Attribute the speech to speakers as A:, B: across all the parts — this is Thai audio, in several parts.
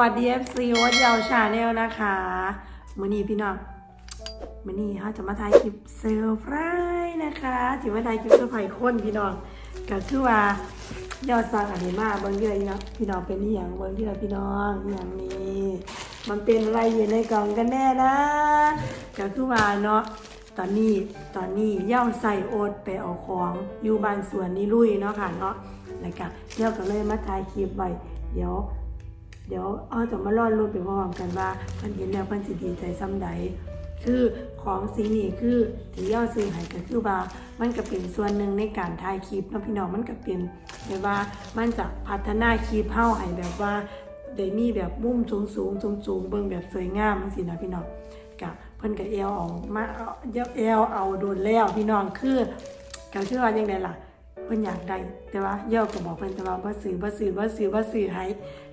A: วัสดี FC วัดเยาวชาแนลนะคะมือนี้พี่น้องมือนี้เขาจะมาถ่ายคลิปเซอร์ไพรส์นะคะถือว่าถ่ายคลิปเซอร์ไพรส์คนพี่น้องก็คือว่ายอดสั่งอันนี้มาเบิ่งเยอะอีกเนาะพี่น้องเป็นอีหยังเบิ่งที่เราพี่น้องอหย่างนี้มันเป็นอะไรอยู่ในกล่องกันแน่นะก็คือว่าเนาะตอนนี้ตอนนี้ย่าใส่โอ๊ตไปเอาของอยู่บ้านสวนนี่ลุยเนาะค่ะเนาะแล้วก็เดี๋ยวก็เลยมาถ่ายคลิปไว้เดี๋ยว เดี๋ยวเอาจะมาล่อรุ่นไปพร้อมกันว่าเพิ่นเห็นแล้วเพิ่นสิดีใจซ้ำใดคือของสิ่งนี้คือที่ย่อซื้อให้ก็คือว่ามันก็เป็นส่วนหนึ่งในการถ่ายคลิปเนาะพี่น้องมันก็เป็นแบบว่ามันจะพัฒนาคลิปเฮาให้แบบว่าได้มีแบบมุมสูงสูงสูงสูงๆเบิ่งแบบสวยงามจังซี่นะพี่น้องก็เพิ่นก็เอวเอามาเอาเอวเอาโดนแล้วพี่น้องคือก็คือว่าจังไดล่ะเพิ่นอยากได้แต่ว่าเย่าก็บอกเพิ่นแต่ว่าบ่ซื้อบ่ซื้อบ่ซื้อบ่ซื้อให้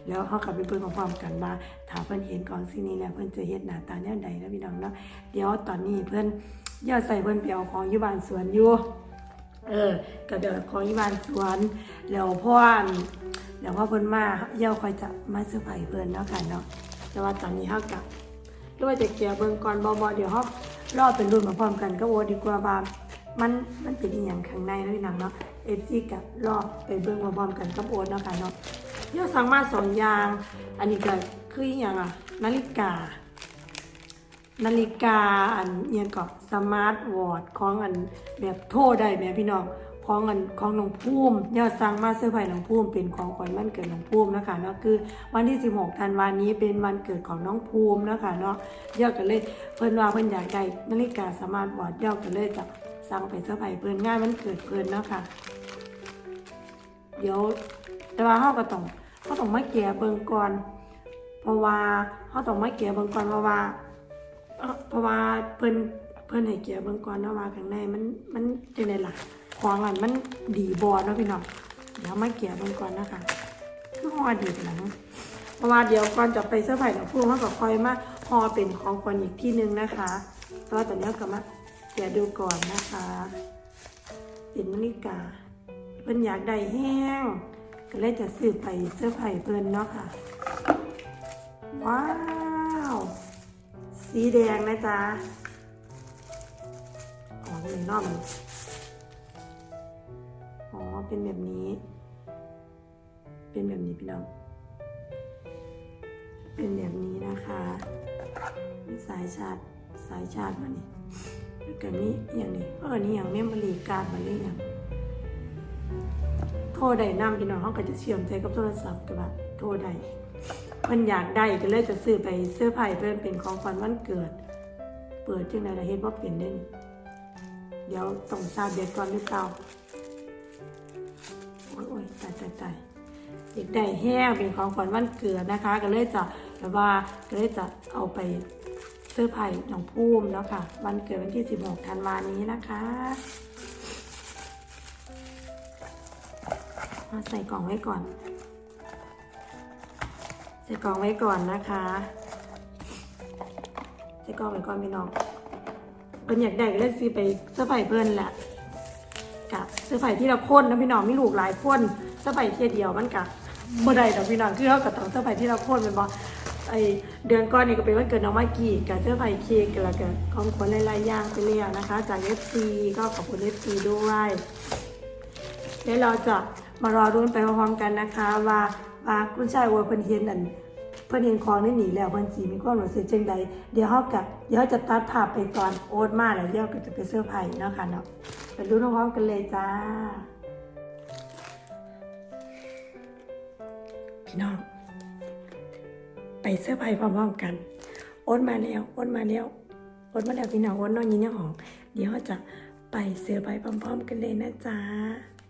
A: แล้วเฮาก็ไปเบิ่งพร้อมๆกันว่าถ้าเพิ่นเห็นของสิ่งนี้แล้วเพิ่นจะเฮ็ดหน้าตาแนวใดนะพี่น้องเนาะเดี๋ยวตอนนี้เพิ่นย่าใส่เพิ่นไปเอาของอยู่บ้านสวนอยู่เออก็เดี๋ยวของอยู่บ้านสวนแล้วพ่อนแล้วพอเพิ่นมาเย่าคอยจะมาเซอร์ไพรส์เพิ่นเนาะค่ะเนาะแต่ว่าตอนนี้เฮาก็ด้วยจะเกี่ยวเบิ่งก่อนบ่บ่เดี๋ยวเฮารอเป็นรุ่นมาพร้อมกันก็โอดีกว่าว่ามันมันเป็นอย่างข้างในนะพี่น้องเนาะเอฟซีกับรอบไปเบิ่งมาพร้อมกันกับโอ๊ตเนาะค่ะเนาะ เดี๋ยสั่งมาสองอย่าง อันนี้ก็คืออย่างอะนาฬิกา นาฬิกาอันเอียก็สมาร์ทวอทของอันแบบโทรได้แหมพี่น้องของอันของน้องภูมยอดสั่งมาเสื้อร์ไผ่น้องภูมเป็นของขวัญวันเกิดน้องภูมนะคะเนาะคือวันที่ 16ธันวานี้เป็นวันเกิดของน้องภูมินะคะเนาะยอดก็เลยเพิ่นว่าเพิ่นอยากได้นาฬิกาสมาร์ทวอทยอดก็เลยจะสั่งไปเสื้อร์ไผ่เพิ่นง่านวันเกิดเพิ่นเนาะค่ะเดี๋ยว แต่ว่าเขาก็ต้องเขาต้องมาแก่เบิงก่อนเพราะว่าเขาต้องมาแก่เบิงก่อนเพราะว่าเพราะว่าเพิ่นเพิ่นให้เกียเบิงก่อนนาะว่าข้างในมันมันจังได๋ล่ะของอันมันดีบ่เนาะพี่น้องเดี๋ยวมาเกียเบิงก่อนนะคะคือฮอดีจังนะเพราะว่าเดี๋ยวก่อนจะไปเสื้อร์ไผ่ดอกพูเขาก็คอยมาฮอเป็นของคนอีกที่หนึงนะคะแต่ว่าตอนนี้ก็มาเกียดูก่อนนะคะเป็นนาฬิกาเพิ่นอยากได้แห้ง เลยจะซื้อไปเสื้อไผ่เพิ่นเนาะค่ะ ว้าว สีแดงนะจ๊ะอ๋อเป็นน่อมอ๋อ เป็นแบบนี้ เป็นแบบนี้พี่น้อง เป็นแบบนี้นะคะมีสายชาร์จสายชาร์จมานี่แล้วก็นี้อย่างนี้เออนี่อย่างเมมโมรี่การ์ดมาเลยอย่าง โทรได้นำพี่น้องเขาก็จะเชื่อมใจกับโทรศัพท์กับว่าโทรได้เพิ่นอยากได้ก็เลยจะซื้อไปเสื้อร์ไผ่เพิ่นเป็นของขวัญวันเกิด เปิดจังไดล่ะเฮ็ดบ่เป็นเด้นี่เดี๋ยวต้องชาร์จแบตก่อนหรือเปล่าโอ้ยโอ้ยตายตายตายอยากได้แห้งเป็นของขวัญวันเกิดนะคะ ก็เลยจะแบบว่าก็เลยจะเอาไปเสื้อร์ไผ่น้องภูมิแล้วค่ะ วันเกิดวันที่ 16 ธันวานี้นะคะ มาใส่กล่องไว้ก่อน ใส่กล่องไว้ก่อนนะคะ ใส่กล่องไว้ก่อนพี่น้องเพิ่นอยากได้ก็เลยซื้อไปเสื้อไผ่เพิ่นแหละกับเสื้อไผ่ที่เราค้นนะพี่น้องมีลูกหลายคนเสื้อไผ่เทียเดียวมันกะบ่ได้ดอกพี่น้องคือเขากับต้องเสื้อไผ่ที่เราค้นเป็นบ่ไอเดือนก่อนนี่ก็เป็นวันเกิดน้องมากี้กับเสื้อไผ่เค้กแล้วก็ของขวัญหลายๆอย่างไปแล้วนะคะ จาก FC ก็ขอบคุณ FC ด้วยเดี๋ยวเราจะ มารอรุ้นไปพร้อมๆกันนะคะ ว่าว่าคุณชายอวเพิ่นเห็นนั่นเพิ่นเห็นของนี่หนีแล้วเพิ่นสิมีความรู้สึกจังใดเดี๋ยวเฮากับเดี๋ยวเราจะตัดภาพไปตอนโอ๊ตมาแล้วเดี๋ยวก็จะไปเสื้อร์ไผ่เนาะค่ะเนาะไปดูพร้อมๆกันเลยจ้า พี่น้อง ไปเสื้อร์ไผ่พร้อมๆกัน โอ๊ตมาแล้วโอ๊ตมาแล้วโอ๊ตมาแล้วพี่น้องโอ๊ตนอนยินในห้อง เดี๋ยวเราจะไปเสื้อร์ไผ่พร้อม ๆ กันเลยนะจ๊ะ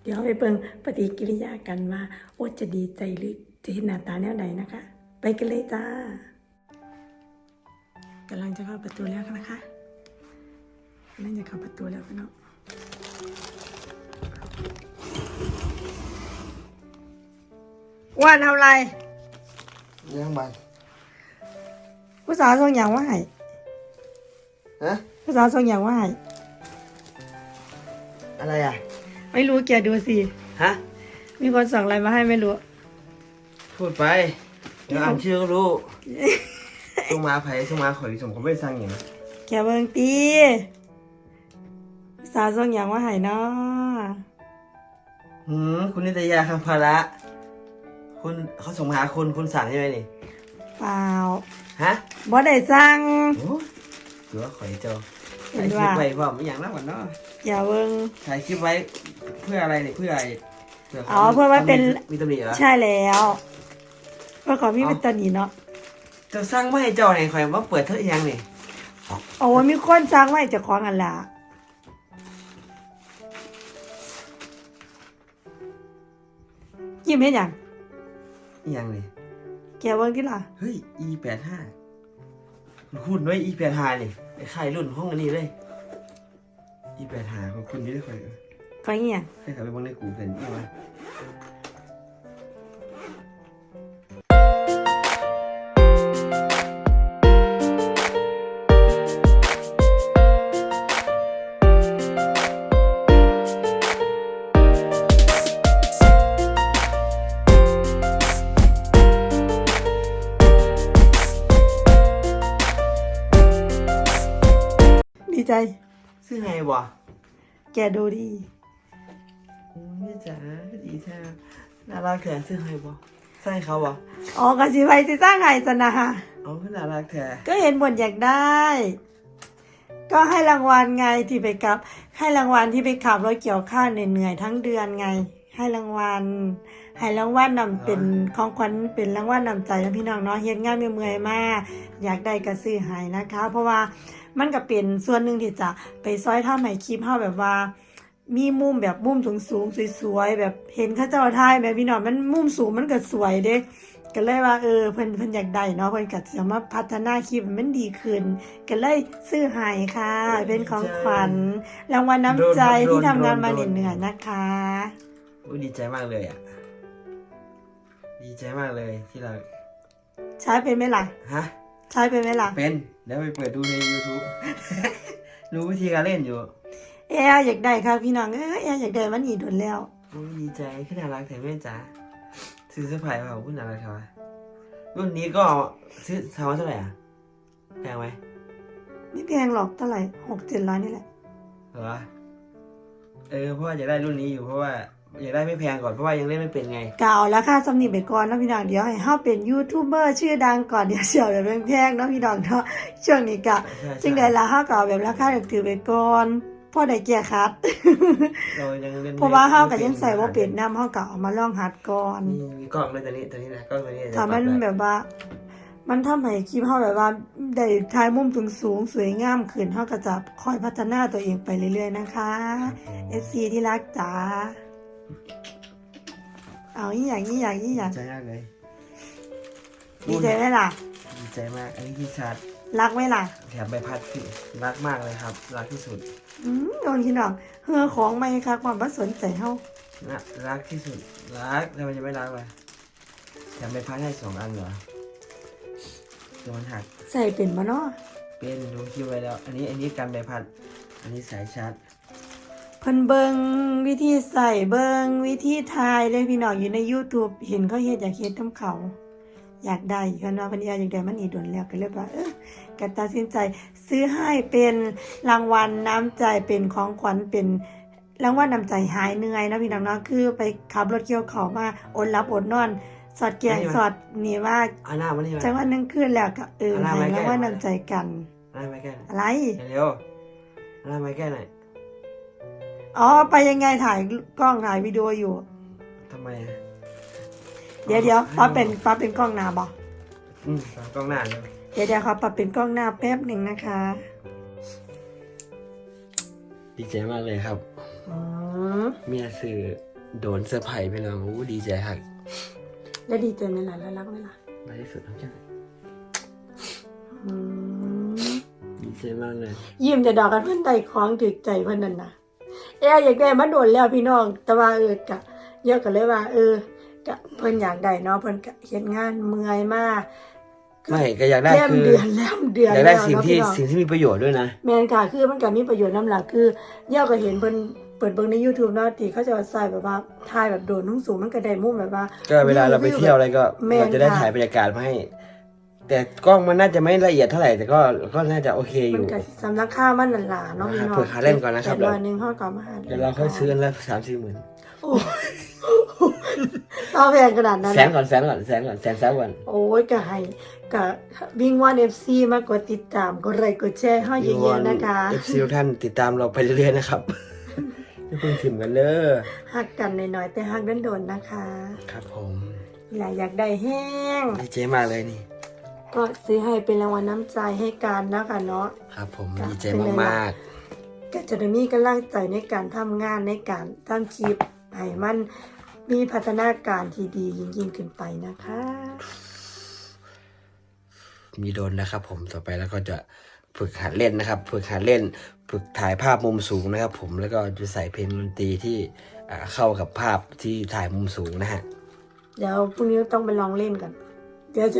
A: เดี๋ยวไปเบิ่งปฏิกิริยากันว่าโอ๊ตจะดีใจหรือจะเห็นหน้าตาแนวไหนนะคะ ไปกันเลยจ้ากำลังจะเข้าประตูแล้วนะคะกำลังจะเข้าประตูแล้วพี่น้องว่าทำไร
B: เลี้ยงมัน
A: ผู้สาวส่งอย่างว่าให้
B: ฮะ
A: ผู้สาวส่งอย่างว่าให้
B: อะไรอะ
A: ไม่รู้แกดูสิ
B: ฮะ
A: มีคนส่งอะไรมาให้ไม่รู้
B: พูดไปเดี๋ยวอ่านชื่อก็รู้ส่งมาไผส่งมาข่อยสมเขาไม่ได้สั่งอย่างนะ
A: แกเบิ่งตีสาวส่งหยังว่าให้เนาะ
B: หืมคุณนิตยาคำภาระคุณเขาส่งมาหาคุณคุณสั่งใช่ไหมนี่
A: เปล่า
B: ฮะ
A: บ่ได้สั่ง
B: โอ้หรือว่าข่อยเจ้า
A: เห็
B: ถ่าย
A: น
B: คลิป
A: ว่า
B: ไว้พร้อมไม่อย่างนั้นก่อนเนาะ
A: อย่าเบิ่ง
B: ถ่ายคลิปไว้เพื่ออะไรเนี่ยเพื่ออะไรเพื่อ
A: อ๋อเพื่อว่าเป็น
B: มีตำหนิเหรอ
A: ใช่แล้วเพื่อขอพี่เป็นตัวนี้เนาะ
B: เจ้าสร้างไม่ให้เจ้าเนี่ยข่อยว่าเปิดเท่ายังนี่
A: โอ้ยมีคนสั่งไว้เจะของอันละยิ้มเห็นหยัง
B: อิหยังนี่
A: แกเบิ่งที่ล่ะ
B: เฮ้ย e แปดห้าคุณด้วย e แปดห้านี่ ไอ้ค่ายรุ่นห้องอันนี้เลย e แปดห้าของคุณนี่ได้ข่อย
A: ก็เงี้ย
B: เคยขับไปเบางในกูเห็นยังไแก
A: ดูดี
B: โอ้ยจ๋าดีแท้น่ารักแท้ซื้อไงวะใส่เขาวะ
A: อ๋อกสิไปสิสร้างไห้สนะ
B: เอาขึ้นน่ารักแท้
A: ก็เห็นบทอยากได้ ก็ให้รางวัลไงที่ไปกับ ให้รางวัลที่ไปขับรถเกี่ยวข้าวเหนื่อยๆทั้งเดือนไง ให้รางวัลให้รางวัลนำเป็นของขวัญเป็นรางวัลนำใจนะพี่น้องเนาะเฮ็ดงานเมื่อยๆมากอยากได้กระซื้อให้นะคะ เพราะว่า มันก็เป็นส่วนหนึ่งที่จะไปซอยท่าใหม่คลิปเฮาแบบว่า มีมุมแบบมุมสูงๆสวยๆแบบเห็นเข้าเจ้าทายแบบพี่น้องมันมุมสูงมันก็สวยเด้ก็เลยว่าเออเพิ่นเพิ่นอยากได้เนาะเพิ่นก็จะมาพัฒนาคลิปให้มันดีขึ้นก็เลยซื้อให้ค่ะ เป็นของขวัญรางวัลน้ำใจที่ทำงานมาเหนื่อยๆนะคะ
B: อุ้ยดีใจมากเลยอะดีใจมากเลยที่เรา
A: ใช้เป็นไหมล่ะ
B: ฮะ
A: ใช้เป็นไหมล่ะ
B: เป็น เดี๋ยวไปเปิดดูใน YouTube รู้วิธีการเล่นอยู่
A: เอออยากได้ค่ะพี่น้องเออเอออยากได้มันอีโดนแล้ว
B: โอ้ยดีใจขึ้นน่ารักแถมแม่จ๋าซื้อเสื้อผ้าเปล่าขึ้นน่ารักครับรุ่นนี้ก็ซื้อทำมาเท่าไหร่อะแพงไหม
A: ไม่แพงหรอกเท่าไหร่หกเจ็ดร้อยนี่แหละ
B: เหรอเออเพราะว่าอยากได้รุ่นนี้อยู่เพราะว่า อยากได้ไม่แพงก่อนเพราะว่ายังเล่นไม่เป็นไง
A: เก่าแล้วค่ะสำนีไปก่อนเนาะพี่น้องเดี๋ยวให้เฮาเป็นยูทูบเบอร์ชื่อดังก่อนเดี๋ยวเสียวแบบแพงๆเนาะพี่น้องเนาะช่วงนี้กะ
B: ใช่
A: จึงได้ละเฮาก็เอาแบบราคาถือไปก่อนพอได้เกียร์คัด
B: เรายังเล่นไม่
A: เพราะว่าเฮาก็ยังใส่ว่าเป็ดน้ำเฮาก็เอามาลองหัดก่อน
B: นี่มีกล้องด้วยตัวนี้ตัวนี้นะกล้องตัวนี้จะ
A: ถ้ามัน
B: ปรับได้
A: แบบว่า มันทำให้คลิปเฮาแบบว่าได้ถ่ายมุมสูงๆสวยงามขึ้นเฮาก็จะคอยพัฒนาตัวเองไปเรื่อยๆนะคะ FC ที่รักจ๋า เอาอีหยังอีหยังอีหยัง
B: ดีใจมากเลย
A: ดีใจไหมล่ะ
B: ดีใจมากอันนี้พี่ชาร์จ
A: รักไหมล่ะ
B: แถมใบพัดพี่รักมากเลยครับ รักที่สุด
A: อืมโดนพี่น้องเฮือของไม่ค่ะความบ่สนใจเฮา
B: นะรักที่สุด รักทำไมจะไม่รักล่ะแถมใบพัดให้สองอันเหรอเดี๋ยวมันหัก
A: ใส่เป็นบ่เนาะ
B: เป็นดูคิวไว้แล้ว อันนี้อันนี้กันใบพัด อันนี้สายชาร์จ
A: เพิ่นเบิงวิธีใส่เบิงวิธีถ่ายเลยพี่น้องอยู่ใน YouTube เห็นเขาเฮ็ดอยากเฮ็ดทำเขา อยากได้เพิ่นว่าเพิ่นอยากได้มันอีโดนแล้วก็เลยว่าเออก็ตัดสินใจซื้อให้เป็นรางวัลน้ำใจเป็นของขวัญเป็นรางวัลน้ำใจหายเหนื่อยนะพี่น้องเนาะคือไปขับรถเกี่ยวเขาวมาอดหลับอดนอนสอดแกงสอดนี่ว่า
B: เอาหน้ามานี่มา
A: จังหวะนึงคืนแล้วก็เออ
B: เอาหน้า
A: ให้
B: ไว้ใกล้
A: รางวัลน้ำใจกัน
B: เอาหน้ามาแก้หน่อย
A: อะไร
B: เร็วๆเอาหน้ามาแก้หน่อย
A: อ๋อ ไปยังไงถ่ายกล้องถ่ายวิดีโออยู่
B: ทำไมอะ
A: เดี๋ยวเดี๋ยวป้าเป็นป้าเป็นกล้องหน้าบอก
B: อืมตามกล้องหน้าเลย
A: เดี๋ยวเดี๋ยวเขาปรับเป็นกล้องหน้าแป๊บหนึ่งนะคะ
B: ดีใจมากเลยครับ
A: อืม
B: เมียสื่อโดนเซอร์ไพรส์ไปแล้วโอ้ดีใจครับ
A: แล้วดีใจไหมล่ะแล้วรักไหมล่ะ
B: มาที่สุดทั้งจัง
A: อืม
B: ดีใจมากเลย
A: ยิ้มจะดอกกันเพื่อนใดของถึกใจเพื่อนนั่นนะ เอ้ยอยากได้มาโดนแล้วพี่น้อง แต่ว่าเออกะเยอะกันเลยว่า เออกะเพิ่นอยากได้เนาะเพิ่นกะเฮ็ดงานเมื่อยมาก
B: ไม่ก็อยากได้
A: แล้ม
B: คือ
A: เดือนแล้วเดือน
B: อยาก
A: แล้
B: ได้
A: ว
B: สิ่ง
A: เนาะ
B: ที่
A: พี่น้อง
B: สิ่งที่มีประโยชน์ด้วยนะ
A: แมนค่ะคือมันก็มีประโยชน์น้ำหลักคือเย่าก็เห็นเพิ่นเปิดเบิ่งใน YouTube เนาะที่เขาจะใส่แบบว่าถ่ายแบบโดรนนุ่งสูงมันก็ได้มุมแบบว่า
B: ก็เวลาเราไปเที่ยวอะไรก็
A: แม่น
B: เราจะได้
A: ค่ะ
B: ถ่ายบรรยากาศมาให้ แต่กล้องมันน่าจะไม่ละเอียดเท่าไหร่แต่ก็ก็น่าจะโอเคอ
A: มัน
B: ยู่
A: ก็สำนักค่ามันนั่นล่ะเนาะพี่น้อง
B: เปิดหาเล่นก่อนนะครับ
A: แปดร้อยหนึงห้องก่อนมาหา
B: เดี๋ยวเราค่อยซื้ออนละสามสี่หมื่น
A: โอ้เอาแพงขนาดนั้น
B: แสน
A: นะ
B: ก่อนแสนก่อนแสนก่อนแสนแสนก่อน
A: โอ้ยก็ให้ก็วิ่งวัน FC มากดติดตามกดไลค์กดแชร์ให้เยอะๆนะคะ
B: เอฟซีทุกท่านติดตามเราไปเรื่อยๆนะครับอย่าเพิ่งถิ่มกันเด้อ
A: หักกันหน่อยๆแต่หักดันโดนๆนะคะ
B: ครับผม
A: หลายอยากได้แห้ง
B: ดีเจมากเลยนี่
A: ก็ซื้อให้เป็นรางวัลน้ำใจให้กันนะคะเนาะ
B: ครับผม
A: ครับ
B: ดีใจ
A: เป็นไงล่ะ
B: มาก
A: ก็จะได้มีกำลังใจในการทำงานในการทำคลิปให้มันมีพัฒนาการที่ดียิ่งๆขึ้นไปนะคะ
B: ๆมีโดนนะครับ ผมต่อไปแล้วก็จะฝึกหัดเล่นนะครับ ฝึกหัดเล่น ฝึกถ่ายภาพมุมสูงนะครับ ผมแล้วก็จะใส่เพลงดนตรีที่อ่าเข้ากับภาพที่ถ่ายมุมสูงนะฮะ
A: เดี๋ยวพรุ่งนี้ต้องไปลองเล่นกัน เดี๋ยวจะ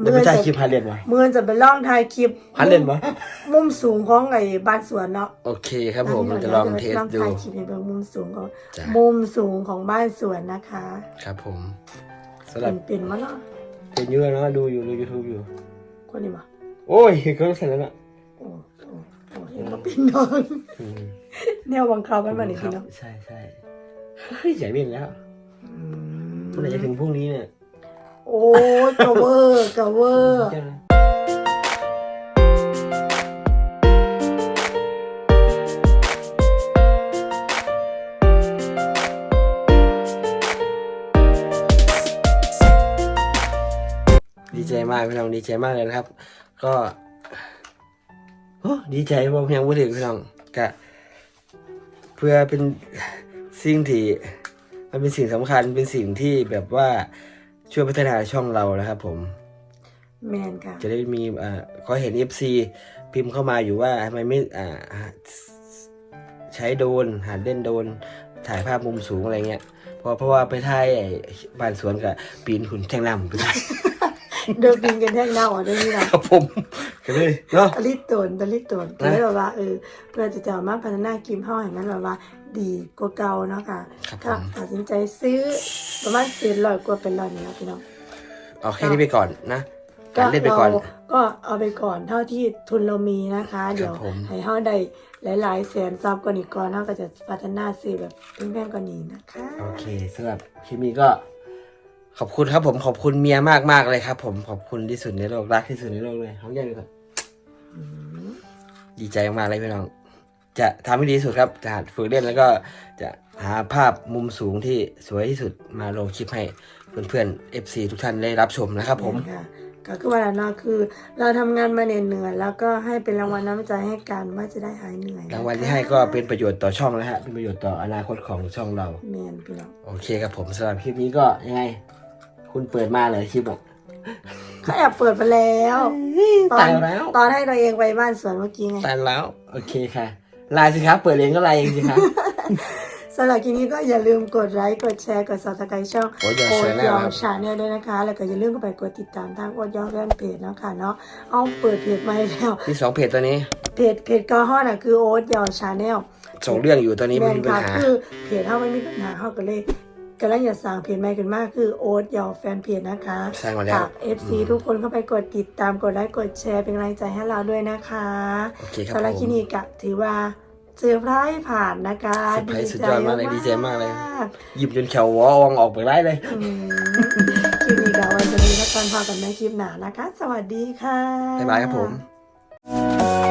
B: เดี๋ยวไปถ่ายคลิปหัดเล่นวะ
A: เมื่อจะไปลองถ่ายคลิป
B: หัดเล่นวะ
A: มุมสูงของไอ้บ้านสวนเนาะ
B: โอเคครับผมมันจะลองเทส
A: ลอง
B: ดู
A: ถ่ายคลิปในเบื้องมุมสูงของ
B: จ้ะ
A: มุมสูงของบ้านสวนนะคะ
B: ครับผมสำหรับ
A: เป็นเป็นมาเนาะ
B: เป็นเยอะนะดูอยู่ดูยูทูบอยู่
A: คนนี้มา
B: โอ้ยเขาเสร็จแล้วนะ
A: โอ้โอ้โอ้เห็นมาเป็นน้อง
B: อืม
A: แนวบังคับมันมาเนี่ยพี่เนาะ
B: ใช่ใช่เฮ้ยอยากเล่นแล้ว
A: อื
B: เมื่อไหร่จะถึงพรุ่งนี้เนี่ย
A: โอ้ยกะเวอร์กะเวอร์
B: ดีใจมากพี่น้องดีใจมากเลยนะครับ ก็ดีใจว่าเพียงพูดถึงพี่น้องกะเพื่อเป็นสิ่งที่มันเป็นสิ่งสำคัญเป็นสิ่งที่แบบว่า ช่วยพัฒนาช่องเรานะครับผม
A: แมนค่ะ
B: จะได้มีอ่าเขาเห็น FC พิมพ์เข้ามาอยู่ว่าทำไมไม่อ่าใช้โดรนหัดเล่นโดรนถ่ายภาพมุมสูงอะไรเงี้ยเพราะเพราะว่าไปถ่ายไอ้บ้านสวนกับปีนขุนแท่งน้ำไปถ่าย
A: เดินบินกันแท่งหน้าอะได้นี่นะครับ
B: ผมก็เลยเนาะ
A: ตะลิดตนตะลิดตนก็เลยแบบว่าเออเพื่อจะจะมาพัฒนาคลิปห้องอย่างนั้นแบบว่าดีกว่าเก่าเนาะค่ะ
B: ครับผ
A: ก็
B: ม
A: ตัดสินใจซื้อประมาณเจ็ดร้อยกว่าเป็นร้อยนี่นะพี่น้อง
B: เอาแค่นี้ไปก่อนนะการเล่นไปก่อน
A: ราก็เอาไปก่อนเท่าที่ทุนเรามีนะคะ เดี๋ยว
B: ผม
A: ให้เฮาได้หลายๆแสนซับกว่านี้ก่อนเฮาก็จะพัฒนาซื้อแบบแพงๆกว่านี้นะคะ
B: โอเคสำหรับคลิปนี้ก็ ขอบคุณครับผมขอบคุณเมียมากมากๆเลยครับ ผมขอบคุณที่สุดในโลกรักที่สุดในโลกเลยเขาใหญ่เลยครับ
A: อืม
B: ดีใจมากๆเลยพี่น้อง จะทำให้ดีที่สุดครับจะหัดฝึกเล่นแล้วก็จะหาภาพมุมสูงที่สวยที่สุดมาลงคลิปให้เพื่อนๆ FC ทุกท่านได้รับชมนะครับ ผม
A: ค่ะก็คือว่าแล้วเนาะคือเราทำงานมาเหนื่อยๆแล้วก็ให้เป็นรางวัลน้ำใจให้กันว่าจะได้หายเหนื่อย
B: รางวัลที่ให้ก็เป็นประโยชน์ต่อช่องนะฮะเป็นประโยชน์ต่ออนาคตของช่องเรา
A: แมนพี่น้อง
B: โอเคครับผมสำหรับคลิปนี้ก็ยังไง คุณเปิดมาเลยคลิปอะ
A: เขาแอบเปิดไปแล้วตอ
B: ตานยแล้ว
A: ตอนให้ตัวเองไปบ้านสวนเมื่อกี้ไง
B: ตายแล้ว โอเคค่ะไลน์สิครับเปิดเองก็ไลน์เองสิครับ
A: สำหรับคลิปนี้ก็อย่าลืมกดไลค์กดแชร์กด subscribe ช่อง
B: โอ๊ตยอง
A: โอ๊ต
B: Channel
A: ยอง
B: ครับ
A: ชาแนลด้วยนะคะ แล้วก็อย่าลืมเข้าไปกดติดตามทางโอ๊ตยองแฟนเพจนะคะเนาะเอาเปิดเพจมาให้แล้ว
B: มีสองเพจตัวนี้
A: เพจเพจก็ฮอดอะคือโอ๊ตยองชาแนล
B: ส่งเรื่องอยู่ตัวนี้
A: แม
B: ไม่
A: น
B: มีปัญ
A: ค่ะ
B: หา
A: คือเพจเฮาไม่มีปัญหาเฮาก็เลย กำลังจะสร้างเพจใหม่ขึ้นมาคือโอ๊ตยองแฟนเพจนะคะ
B: สร้างมาแล้ว
A: ฝาก FC ทุกคนเข้าไปกดติดตามกดไลค์กดแชร์เป็นกำลังใจให้เราด้วยนะคะ
B: โอเคครับ
A: สำหรับ
B: ผ
A: คลิ
B: ม
A: นิกอะถือว่าเซอร์ไพรส์ผ่านนะคะ
B: เซอร์ไพรส์สุดยอดมากเลยดีใจมากเลย
A: มาก
B: หยิบจนแขววอวองออกไปได้เลย
A: อืมคลินิกอะวันจะมีแล้วกันพอกันในคลิปหนานะคะ สวัสดีค่ะ
B: บ๊ายบายครับผม